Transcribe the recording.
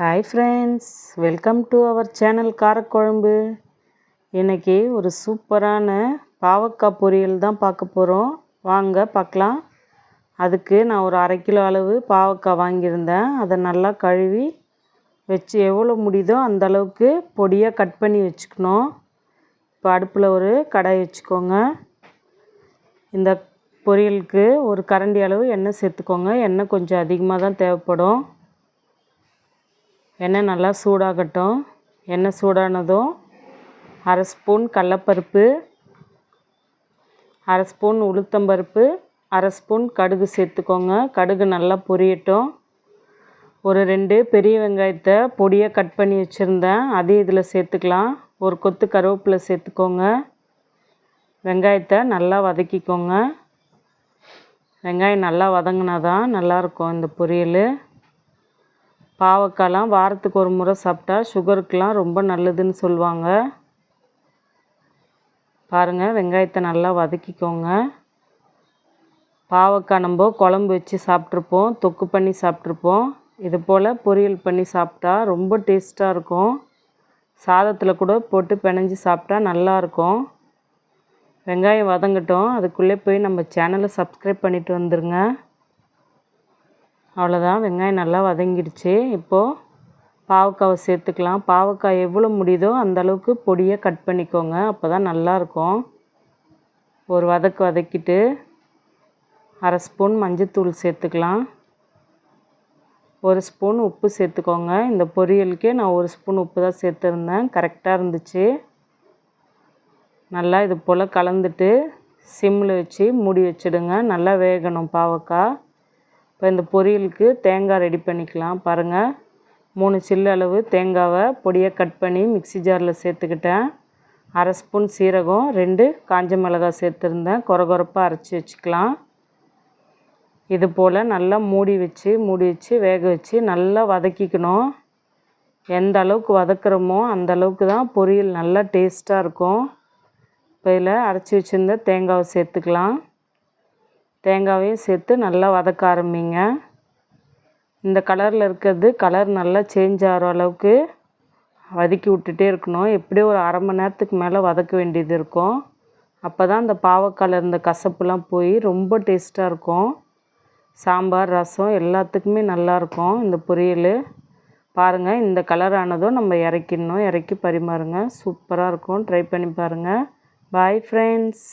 Hi friends welcome to our channel காரக்குழம்பு இன்றைக்கி ஒரு சூப்பரான பாவக்காய் பொரியல் தான் பார்க்க போகிறோம் வாங்க பார்க்கலாம். அதுக்கு நான் ஒரு அரை கிலோ அளவு பாவக்காய் வாங்கியிருந்தேன். அதை நல்லா கழுவி வச்சு எவ்வளோ முடியுதோ அந்த அளவுக்கு பொடியாக கட் பண்ணி வச்சுக்கணும். இப்போ அடுப்பில் ஒரு கடாய் வச்சுக்கோங்க. இந்த பொரியலுக்கு ஒரு கரண்டி அளவு எண்ணெய் சேர்த்துக்கோங்க. எண்ணெய் கொஞ்சம் அதிகமாக தான் தேவைப்படும். எண்ணெய் நல்லா சூடாகட்டும். எண்ணெய் சூடானதும் அரை ஸ்பூன் கடலப்பருப்பு அரை ஸ்பூன் உளுத்தம்பருப்பு அரை ஸ்பூன் கடுகு சேர்த்துக்கோங்க. கடுகு நல்லா பொரியட்டும். ஒரு ரெண்டு பெரிய வெங்காயத்தை பொடியாக கட் பண்ணி வச்சுருந்தேன். அதையும் இதில் சேர்த்துக்கலாம். ஒரு கொத்து கருவேப்பிலை சேர்த்துக்கோங்க. வெங்காயத்தை நல்லா வதக்கிக்கோங்க. வெங்காயம் நல்லா வதங்கினா தான் நல்லாயிருக்கும் இந்த பொரியல். பாவக்காய்லாம் வாரத்துக்கு ஒரு முறை சாப்பிட்டா சுகருக்கெலாம் ரொம்ப நல்லதுன்னு சொல்லுவாங்க. பாருங்கள் வெங்காயத்தை நல்லா வதக்கிக்கோங்க. பாவக்காய் நம்ம குழம்பு வச்சு சாப்பிட்ருப்போம் தொக்கு பண்ணி சாப்பிட்ருப்போம் இது போல் பொரியல் பண்ணி சாப்பிட்டா ரொம்ப டேஸ்ட்டாக இருக்கும். சாதத்தில் கூட போட்டு பிணைஞ்சி சாப்பிட்டா நல்லாயிருக்கும் வெங்காயம் வதங்கட்டும். அதுக்குள்ளே போய் நம்ம சேனலை சப்ஸ்கிரைப் பண்ணிவிட்டு வந்துடுங்க அவ்வளோதான் வெங்காயம் நல்லா வதங்கிடுச்சு. இப்போது பாவக்காவை சேர்த்துக்கலாம். பாவக்காய் எவ்வளோ முடியுதோ அந்தளவுக்கு பொடியை கட் பண்ணிக்கோங்க. அப்போ தான் நல்லாயிருக்கும் ஒரு வதக்கு வதக்கிட்டு அரை ஸ்பூன் மஞ்சத்தூள் சேர்த்துக்கலாம். ஒரு ஸ்பூன் உப்பு சேர்த்துக்கோங்க. இந்த பொரியலுக்கே நான் ஒரு ஸ்பூன் உப்பு தான் சேர்த்துருந்தேன். கரெக்டாக இருந்துச்சு. நல்லா இது போல் கலந்துட்டு சிம்மில் வச்சு மூடி வச்சுடுங்க. நல்லா வேகணும் பாவக்காய். இப்போ இந்த பொரியலுக்கு தேங்காய் ரெடி பண்ணிக்கலாம் பாருங்கள் மூணு சில்லு அளவு தேங்காவை பொடியாக கட் பண்ணி மிக்சி ஜாரில் சேர்த்துக்கிட்டேன். அரை ஸ்பூன் சீரகம் ரெண்டு காஞ்ச மிளகாய் சேர்த்துருந்தேன். குறை அரைச்சி வச்சுக்கலாம். இது போல் நல்லா மூடி வச்சு மூடி வச்சு வேக வச்சு நல்லா வதக்கிக்கணும். எந்த அளவுக்கு வதக்குறோமோ அந்த அளவுக்கு தான் பொரியல் நல்லா டேஸ்ட்டாக இருக்கும். இப்போ இதில் அரைச்சி வச்சுருந்த தேங்காவை சேர்த்துக்கலாம். தேங்காவையும் சேர்த்து நல்லா வதக்க ஆரம்பிங்க. இந்த கலரில் இருக்கிறது கலர் நல்லா சேஞ்ச் ஆகிற அளவுக்கு வதக்கி விட்டுட்டே இருக்கணும். எப்படியும் ஒரு அரை மணி நேரத்துக்கு மேலே வதக்க வேண்டியது இருக்கும். அப்போ தான் அந்த பாவக்காயில் இருந்த கசப்புலாம் போய் ரொம்ப டேஸ்ட்டாக இருக்கும். சாம்பார் ரசம் எல்லாத்துக்குமே நல்லாயிருக்கும் இந்த பொரியல். பாருங்கள் இந்த கலர் ஆனதும் நம்ம இறக்கிடணும். இறக்கி பரிமாறுங்க. சூப்பராக இருக்கும். ட்ரை பண்ணி பாருங்கள் பாய் ஃப்ரெண்ட்ஸ்